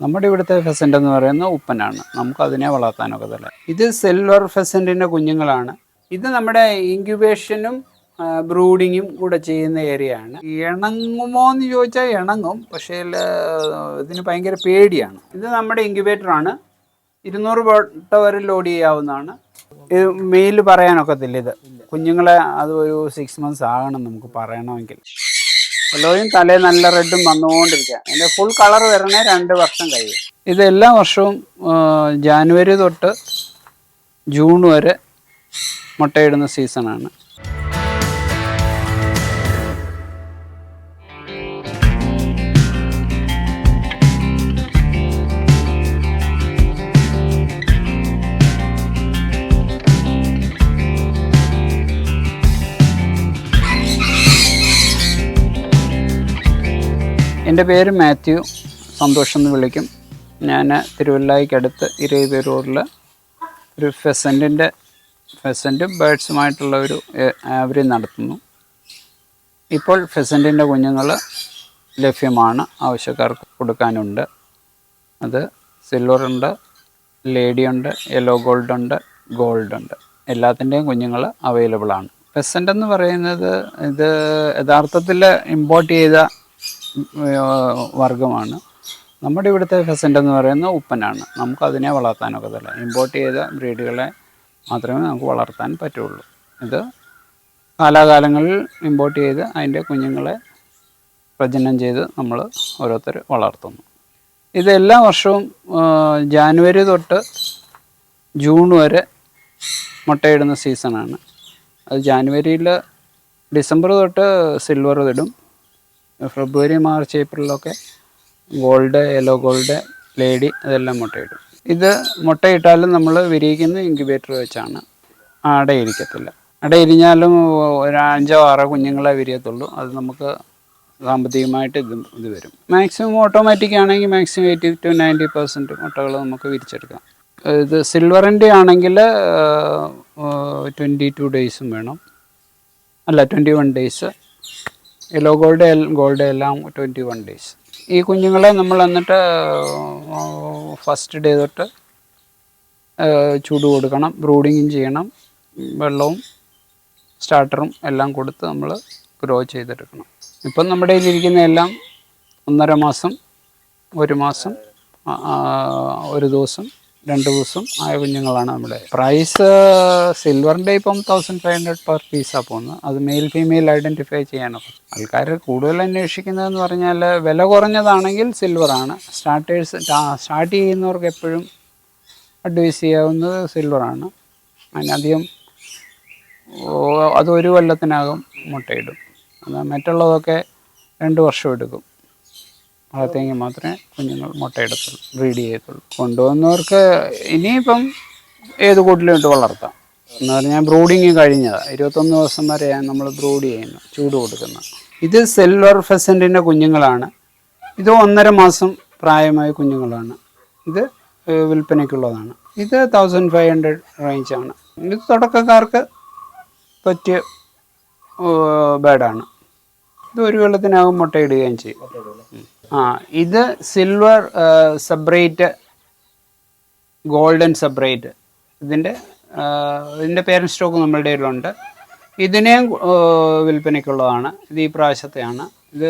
നമ്മുടെ ഇവിടുത്തെ ഫെസന്റ് എന്ന് പറയുന്നത് ഉപ്പനാണ്. നമുക്കതിനെ വളർത്താനൊക്കെ തന്നെ ഇത് സിൽവർ ഫെസന്റിന്റെ കുഞ്ഞുങ്ങളാണ്. ഇത് നമ്മുടെ ഇൻക്യുബേഷനും ബ്രൂഡിങ്ങും കൂടെ ചെയ്യുന്ന ഏരിയ ആണ്. ഇണങ്ങുമോ എന്ന് ചോദിച്ചാൽ ഇണങ്ങും പക്ഷേ ഇതിന് ഭയങ്കര പേടിയാണ്. ഇത് നമ്മുടെ ഇൻക്യുബേറ്ററാണ് ഇരുന്നൂറ് വട്ട വരെ ലോഡ് ചെയ്യാവുന്നതാണ്. ഇത് മെയിൽ പറയാനൊക്കത്തില്ല ഇത്. കുഞ്ഞുങ്ങളെ അത് ഒരു സിക്സ് മന്ത്സ് ആകണം നമുക്ക് പറയണമെങ്കിൽ. എല്ലോയും തലേ നല്ല റെഡും വന്നുകൊണ്ടിരിക്കുക അതിന്റെ ഫുൾ കളർ വരണേ രണ്ട് വർഷം കഴിയും. ഇത് എല്ലാ വർഷവും ജാനുവരി തൊട്ട് ജൂൺ വരെ മുട്ടയിടുന്ന സീസണാണ് എന്റെ പേര് മാത്യു. സന്തോഷം എന്ന് വിളിക്കും. ഞാൻ തിരുവല്ലായിക്കടുത്ത് ഇരയിപേരൂരിൽ ഒരു ഫെസന്റിന്റെ ഫെസന്റും ബേഡ്സുമായിട്ടുള്ള ഒരു ആവരി നടത്തുന്നു. ഇപ്പോൾ ഫെസന്റിന്റെ കുഞ്ഞുങ്ങൾ ലഭ്യമാണ്. ആവശ്യക്കാർക്ക് കൊടുക്കാനുണ്ട്. അത് സിൽവറുണ്ട് ലേഡിയുണ്ട് യെല്ലോ ഗോൾഡ് ഉണ്ട് ഗോൾഡ് ഉണ്ട് എല്ലാത്തിന്റെയും കുഞ്ഞുങ്ങൾ അവൈലബിളാണ് പെസന്റ് എന്ന് പറയുന്നത് ഇത് യഥാർത്ഥത്തിൽ ഇമ്പോർട്ട് ചെയ്ത വർഗമാണ്. നമ്മുടെ ഇവിടുത്തെ ഫെസന്റ് എന്ന് പറയുന്നത് ഉപ്പനാണ്. നമുക്ക് അതിനെ വളർത്താനൊക്കത്തില്ല ഇമ്പോർട്ട് ചെയ്ത ബ്രീഡുകളെ മാത്രമേ നമുക്ക് വളർത്താൻ പറ്റുള്ളൂ. ഇത് കാലാകാലങ്ങളിൽ ഇമ്പോർട്ട് ചെയ്ത് അതിന്റെ കുഞ്ഞുങ്ങളെ പ്രജനനം ചെയ്ത് നമ്മൾ ഓരോരുത്തർ വളർത്തുന്നു. ഇത് എല്ലാ വർഷവും ജാനുവരി തൊട്ട് ജൂൺ വരെ മുട്ടയിടുന്ന സീസണാണ് അത് ജാനുവരിയിൽ ഡിസംബർ തൊട്ട് സിൽവർ ഇടും. ഫെബ്രുവരി മാർച്ച് ഏപ്രിലൊക്കെ ഗോൾഡ് യെല്ലോ ഗോൾഡ് ലേഡി അതെല്ലാം മുട്ടയിടും. ഇത് മുട്ടയിട്ടാലും നമ്മൾ വിരിയിക്കുന്ന ഇൻക്യുബേറ്റർ വെച്ചാണ് അടയിരിക്കത്തില്ല. അടയിരിഞ്ഞാലും ഒരു അഞ്ചോ ആറോ കുഞ്ഞുങ്ങളെ വിരിയത്തുള്ളൂ. അത് നമുക്ക് സാമ്പത്തികമായിട്ട് ഇത് ഇത് വരും. മാക്സിമം ഓട്ടോമാറ്റിക് ആണെങ്കിൽ maximum eighty to ninety percent മുട്ടകൾ നമുക്ക് വിരിച്ചെടുക്കാം. ഇത് സിൽവറിന്റെ ആണെങ്കിൽ ട്വന്റി ടു ഡേയ്സും വേണം. അല്ല twenty one days yellow gold gold എല്ലാം ട്വന്റി വൺ ഡേയ്സ് ഈ കുഞ്ഞുങ്ങളെ നമ്മൾ എന്നിട്ട് ഫസ്റ്റ് ഡേ തൊട്ട് ചൂട് കൊടുക്കണം ബ്രൂഡിങ്ങും ചെയ്യണം വെള്ളവും സ്റ്റാർട്ടറും എല്ലാം കൊടുത്ത് നമ്മൾ ഗ്രോ ചെയ്തെടുക്കണം. ഇപ്പം നമ്മുടെ ഇരിക്കുന്ന എല്ലാം ഒന്നര മാസം ഒരു മാസം ഒരു ദിവസം രണ്ട് ദിവസം ആയ കുഞ്ഞുങ്ങളാണ് നമ്മുടെ. പ്രൈസ് സിൽവറിന്റെ ഇപ്പം തൗസൻഡ് ഫൈവ് ഹൺഡ്രഡ് പെർ പീസാണ് പോകുന്നത്. അത് മെയിൽ ഫീമെയിൽ ഐഡന്റിഫൈ ചെയ്യാനൊക്കെ ആൾക്കാർ കൂടുതൽ അന്വേഷിക്കുന്നതെന്ന് പറഞ്ഞാൽ വില കുറഞ്ഞതാണെങ്കിൽ സിൽവറാണ് സ്റ്റാർട്ടേഴ്സ് സ്റ്റാർട്ട് ചെയ്യുന്നവർക്ക് എപ്പോഴും അഡ്വൈസ് ചെയ്യാവുന്നത് സിൽവറാണ് അതിനധികം അത് ഒരു കൊല്ലത്തിനകം മുട്ടയിടും. മറ്റുള്ളതൊക്കെ രണ്ട് വർഷം എടുക്കും ഭാഗത്തേക്ക് മാത്രമേ കുഞ്ഞുങ്ങൾ മുട്ടയെടുത്തുള്ളൂ ബ്രീഡ് ചെയ്യത്തുള്ളൂ. കൊണ്ടുവന്നവർക്ക് ഇനിയിപ്പം ഏത് കൂട്ടിലും ഇട്ട് വളർത്താം. എന്ന് പറഞ്ഞാൽ ബ്രൂഡിങ് കഴിഞ്ഞതാണ് ഇരുപത്തൊന്ന് ദിവസം വരെയാണ് നമ്മൾ ബ്രൂഡ് ചെയ്യുന്നത് ചൂട് കൊടുക്കുന്ന. ഇത് സെല്ലുലർ ഫെസന്റിന്റെ കുഞ്ഞുങ്ങളാണ്. ഇത് ഒന്നര മാസം പ്രായമായ കുഞ്ഞുങ്ങളാണ്. ഇത് വിൽപ്പനയ്ക്കുള്ളതാണ്. ഇത് തൗസൻഡ് ഫൈവ് ഹൺഡ്രഡ് റേഞ്ചാണ് ഇത് തുടക്കക്കാർക്ക് പറ്റിയ ബേഡാണ് ഇത് ഒരു വെള്ളത്തിനകം മുട്ടയിടുകയും ചെയ്യും. ആ ഇത് സിൽവർ സെപ്പറേറ്റ് ഗോൾഡൻ സെപ്പറേറ്റ് ഇതിന്റെ ഇതിന്റെ പേരൻ സ്റ്റോക്ക് നമ്മളുടെ കയ്യിലുണ്ട്. ഇതിനെയും വിൽപ്പനയ്ക്കുള്ളതാണ്. ഇത് ഈ പ്രാവശ്യത്തെയാണ്. ഇത്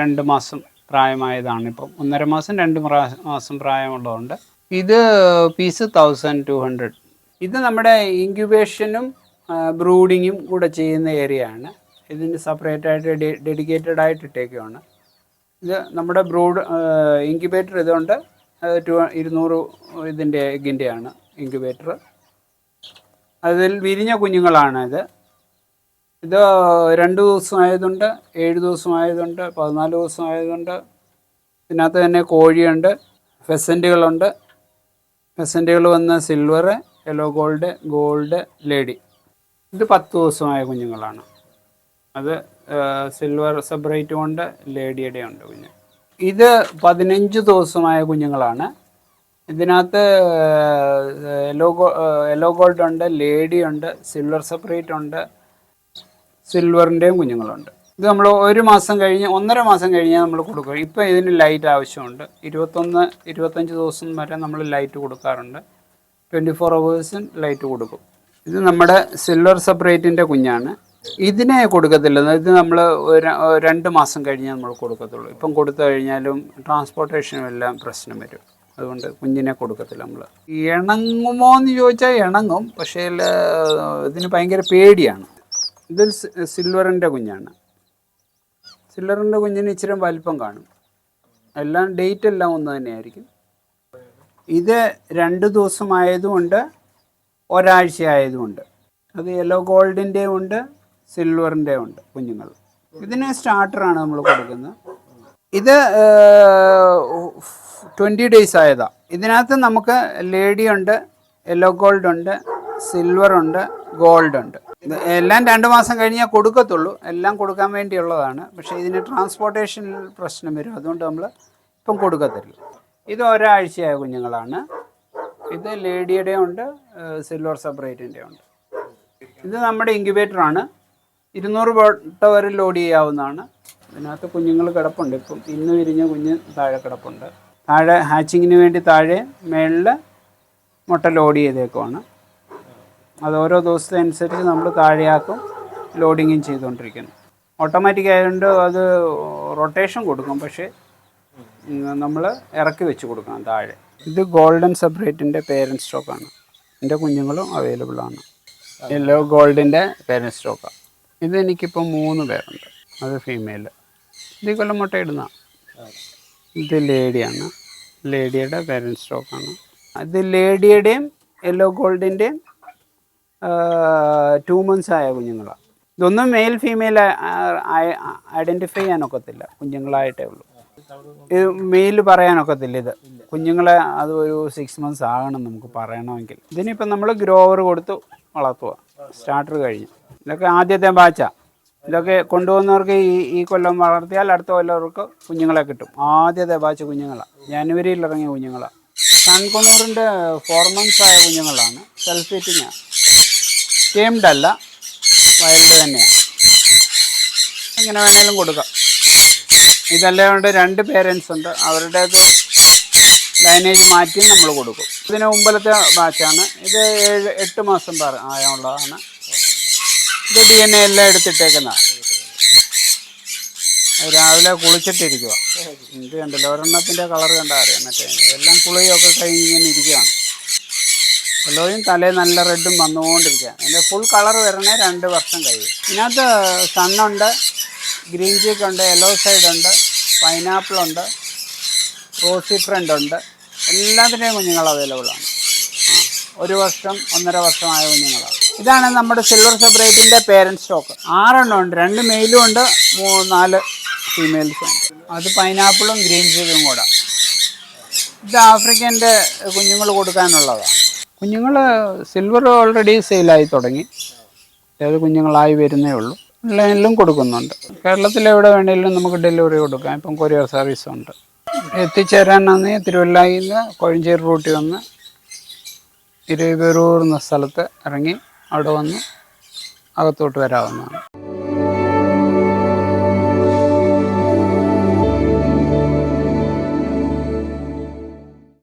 രണ്ട് മാസം പ്രായമായതാണ് ഇപ്പം. ഒന്നര മാസം രണ്ട് മാസം പ്രായമുള്ളതുണ്ട് ഇത് പീസ് തൗസൻഡ് ടു ഹൺഡ്രഡ് ഇത് നമ്മുടെ ഇൻക്യുബേഷനും ബ്രൂഡിങ്ങും കൂടെ ചെയ്യുന്ന ഏരിയയാണ് ഇതിന് സെപ്പറേറ്റ് ആയിട്ട് ഡെഡിക്കേറ്റഡ് ആയിട്ട് ഇട്ടേക്കുവാണ്. ഇത് നമ്മുടെ ബ്രൂഡ് ഇൻക്യുബേറ്റർ ഇതുകൊണ്ട് ടു ഇരുന്നൂറ് ഇതിന്റെ എഗ്ഗിന്റെയാണ് ഇൻക്യുബേറ്റർ അതിൽ വിരിഞ്ഞ കുഞ്ഞുങ്ങളാണ് ഇത് രണ്ട് ദിവസം ആയതുണ്ട് ഏഴ് ദിവസം ആയതുണ്ട് പതിനാല് ദിവസം ആയതുണ്ട്. ഇതിനകത്ത് തന്നെ കോഴിയുണ്ട് ഫെസന്റുകളുണ്ട് ഫെസന്റുകൾ വന്ന് silver yellow gold gold lady ഇത് പത്ത് ദിവസമായ കുഞ്ഞുങ്ങളാണ്. അത് സിൽവർ സെപ്പറേറ്റ് ഉണ്ട് ലേഡിയുടെ ഉണ്ട് കുഞ്ഞ്. ഇത് പതിനഞ്ച് ദിവസമായ കുഞ്ഞുങ്ങളാണ്. ഇതിനകത്ത് യെല്ലോ യെല്ലോ ഗോൾഡ് ഉണ്ട് ലേഡി ഉണ്ട് സിൽവർ സെപ്പറേറ്റ് ഉണ്ട് സിൽവറിന്റെയും കുഞ്ഞുങ്ങളുണ്ട്. ഇത് നമ്മൾ ഒരു മാസം കഴിഞ്ഞ് ഒന്നര മാസം കഴിഞ്ഞ് നമ്മൾ കൊടുക്കുക ഇപ്പോൾ ഇതിന് ലൈറ്റ് ആവശ്യമുണ്ട്. ഇരുപത്തൊന്ന് ഇരുപത്തഞ്ച് ദിവസം വരെ നമ്മൾ ലൈറ്റ് കൊടുക്കാറുണ്ട്. ട്വന്റി ഫോർ അവേഴ്സും ലൈറ്റ് കൊടുക്കും. ഇത് നമ്മുടെ സിൽവർ സെപ്പറേറ്റിന്റെ കുഞ്ഞാണ്. ഇതിനെ കൊടുക്കത്തില്ല. ഇത് നമ്മൾ രണ്ട് മാസം കഴിഞ്ഞേ നമ്മൾ കൊടുക്കത്തുള്ളൂ. ഇപ്പം കൊടുത്തു കഴിഞ്ഞാലും ട്രാൻസ്പോർട്ടേഷനും എല്ലാം പ്രശ്നം വരും. അതുകൊണ്ട് കുഞ്ഞിനെ കൊടുക്കത്തില്ല നമ്മൾ ഇണങ്ങുമോ എന്ന് ചോദിച്ചാൽ ഇണങ്ങും. പക്ഷേ ഇതിന് ഭയങ്കര പേടിയാണ്. ഇത് സിൽവറിന്റെ കുഞ്ഞാണ്. സിൽവറിന്റെ കുഞ്ഞിന് ഇച്ചിരി വലിപ്പം കാണും. എല്ലാം ഡേറ്റ് എല്ലാം ഒന്ന് തന്നെയായിരിക്കും. ഇത് രണ്ട് ദിവസമായതുകൊണ്ട് ഒരാഴ്ച ആയതുകൊണ്ട് അത് യെല്ലോ ഗോൾഡിന്റെ ഉണ്ട്. സിൽവറിന്റെ ഉണ്ട് കുഞ്ഞുങ്ങൾ. ഇതിന് സ്റ്റാർട്ടറാണ് നമ്മൾ കൊടുക്കുന്നത്. ഇത് ട്വന്റി ഡേയ്സ് ആയതാ. ഇതിനകത്ത് നമുക്ക് ലേഡി ഉണ്ട് യെല്ലോ ഗോൾഡ് ഉണ്ട് സിൽവർ ഉണ്ട് ഗോൾഡ് ഉണ്ട്. എല്ലാം രണ്ട് മാസം കഴിഞ്ഞാൽ കൊടുക്കത്തുള്ളൂ. എല്ലാം കൊടുക്കാൻ വേണ്ടിയുള്ളതാണ്. പക്ഷേ ഇതിന് ട്രാൻസ്പോർട്ടേഷൻ പ്രശ്നം വരും. അതുകൊണ്ട് നമ്മൾ ഇപ്പം കൊടുക്കത്തില്ല. ഇത് ഒരാഴ്ചയായ കുഞ്ഞുങ്ങളാണ്. ഇത് ലേഡിയുടെ ഉണ്ട് സിൽവർ സെപ്പറേറ്റിന്റെ ഉണ്ട് ഇത് നമ്മുടെ ഇൻക്യുബേറ്ററാണ് ഇരുന്നൂറ് ബോട്ട വരെ ലോഡ് ചെയ്യാവുന്നതാണ്. ഇതിനകത്ത് കുഞ്ഞുങ്ങൾ കിടപ്പുണ്ട്. ഇപ്പം ഇന്ന് വിരിഞ്ഞ കുഞ്ഞ് താഴെ കിടപ്പുണ്ട്. താഴെ ഹാച്ചിങ്ങിന് വേണ്ടി താഴെ മേളിൽ മുട്ട ലോഡ് ചെയ്തേക്കുവാണ്. അത് ഓരോ ദിവസത്തെ അനുസരിച്ച് നമ്മൾ താഴെയാക്കും ലോഡിങ്ങും ചെയ്തുകൊണ്ടിരിക്കുന്നു. ഓട്ടോമാറ്റിക് ആയതുകൊണ്ട് അത് റൊട്ടേഷൻ കൊടുക്കും. പക്ഷേ നമ്മൾ ഇറക്കി വെച്ച് കൊടുക്കണം താഴെ. ഇത് ഗോൾഡൻ സെപ്പറേറ്റിന്റെ പേരന്റ് സ്റ്റോക്കാണ് എന്റെ കുഞ്ഞുങ്ങളും അവൈലബിൾ ആണ്. യെല്ലോ ഗോൾഡിന്റെ പേരന്റ് സ്റ്റോക്കാണ് ഇത് എനിക്കിപ്പോൾ മൂന്ന് പേരുണ്ട്. അത് ഫീമെയിൽ ഇത് കൊല്ലം മുട്ട ഇടുന്ന. ഇത് ലേഡിയാണ്. ലേഡിയുടെ പേരന്റ് സ്റ്റോക്കാണ് അത് ലേഡിയുടെയും യെല്ലോ ഗോൾഡിന്റെയും ടു മന്ത്സ് ആയ കുഞ്ഞുങ്ങളാണ് ഇതൊന്നും മെയിൽ ഫീമെയിൽ ഐഡന്റിഫൈ ചെയ്യാനൊക്കത്തില്ല. കുഞ്ഞുങ്ങളായിട്ടേ ഉള്ളൂ. ഇത് മെയിൽ പറയാനൊക്കത്തില്ല ഇത്. കുഞ്ഞുങ്ങളെ അത് ഒരു സിക്സ് മന്ത്സ് ആകണം നമുക്ക് പറയണമെങ്കിൽ. ഇതിനിപ്പോൾ നമ്മൾ ഗ്രോവർ കൊടുത്ത് വളർത്തുക സ്റ്റാർട്ടർ കഴിഞ്ഞ്. ഇതൊക്കെ ആദ്യത്തെ ബാച്ച. ഇതൊക്കെ കൊണ്ടുപോകുന്നവർക്ക് ഈ ഈ കൊല്ലം വളർത്തിയാൽ അടുത്ത കൊല്ലവർക്ക് കുഞ്ഞുങ്ങളെ കിട്ടും. ആദ്യത്തെ ബാച്ച് കുഞ്ഞുങ്ങളാണ് ജനുവരിയിൽ ഇറങ്ങിയ കുഞ്ഞുങ്ങളാണ് സൺകൊന്നൂറിന്റെ ഫോർ മന്ത്സ് ആയ കുഞ്ഞുങ്ങളാണ്. സെൽഫ് ഫിറ്റിങ്ങാണ് ടീംഡ് അല്ല. വൈൽഡ് തന്നെയാണ് എങ്ങനെ വേണേലും കൊടുക്കാം. ഇതല്ലാണ്ട് രണ്ട് പേരൻസ് ഉണ്ട്. അവരുടേത് ലൈനേജ് മാറ്റി നമ്മൾ കൊടുക്കും. ഇതിന് മുമ്പിലത്തെ ബാച്ചാണ്. ഇത് ഏഴ് എട്ട് മാസം പറ ആയുള്ളതാണ് ഇത് ഡി എൻ എ എല്ലാം എടുത്തിട്ടേക്കുന്ന. രാവിലെ കുളിച്ചിട്ടിരിക്കുക ഇത് കണ്ടല്ലോ? ഒരെണ്ണത്തിന്റെ കളർ കണ്ടാൽ അറിയാം? മറ്റേ എല്ലാം കുളിയൊക്കെ കഴിഞ്ഞ് ഇങ്ങനെ ഇരിക്കുകയാണ് എല്ലോയും തലേ നല്ല റെഡും വന്നുകൊണ്ടിരിക്കുക അതിന്റെ ഫുൾ കളർ വരണേ രണ്ട് വർഷം കഴിയും. ഇതിനകത്ത് സണ്ണുണ്ട് ഗ്രീൻ ചീക്ക് ഉണ്ട് യെല്ലോ സൈഡ് ഉണ്ട് പൈനാപ്പിൾ ഉണ്ട് റോസി ഫ്രണ്ട് ഉണ്ട്. എല്ലാത്തിന്റെയും കുഞ്ഞുങ്ങൾ അവൈലബിൾ ആണ്. ഒരു വർഷം ഒന്നര വർഷമായ കുഞ്ഞുങ്ങളാണ് ഇതാണ് നമ്മുടെ സിൽവർ സെപ്പറേറ്റിന്റെ പേരന്റ് സ്റ്റോക്ക് ആറെണ്ണം ഉണ്ട്. രണ്ട് മെയിലും ഉണ്ട്. നാല് ഫീമെയിൽസും ഉണ്ട്. അത് പൈനാപ്പിളും ഗ്രീൻ ചില്ലും കൂടെ. ഇത് ആഫ്രിക്കന്റെ കുഞ്ഞുങ്ങൾ കൊടുക്കാനുള്ളതാണ്. കുഞ്ഞുങ്ങൾ സിൽവർ ഓൾറെഡി സെയിലായി തുടങ്ങി. ഏത് കുഞ്ഞുങ്ങളായി വരുന്നേ ഉള്ളൂ. ഓൺലൈനിലും കൊടുക്കുന്നുണ്ട്. കേരളത്തിൽ എവിടെ വേണമെങ്കിലും നമുക്ക് ഡെലിവറി കൊടുക്കാം. ഇപ്പം കൊറിയർ സർവീസ് ഉണ്ട്. എത്തിച്ചേരാനാണെങ്കിൽ തിരുവല്ലായിൽ നിന്ന് കോഴഞ്ചേരി റൂട്ടിൽ വന്ന് തിരുവരൂർ എന്ന സ്ഥലത്ത് ഇറങ്ങി അവിടെ വന്ന് അകത്തോട്ട് വരാവുന്നതാണ്.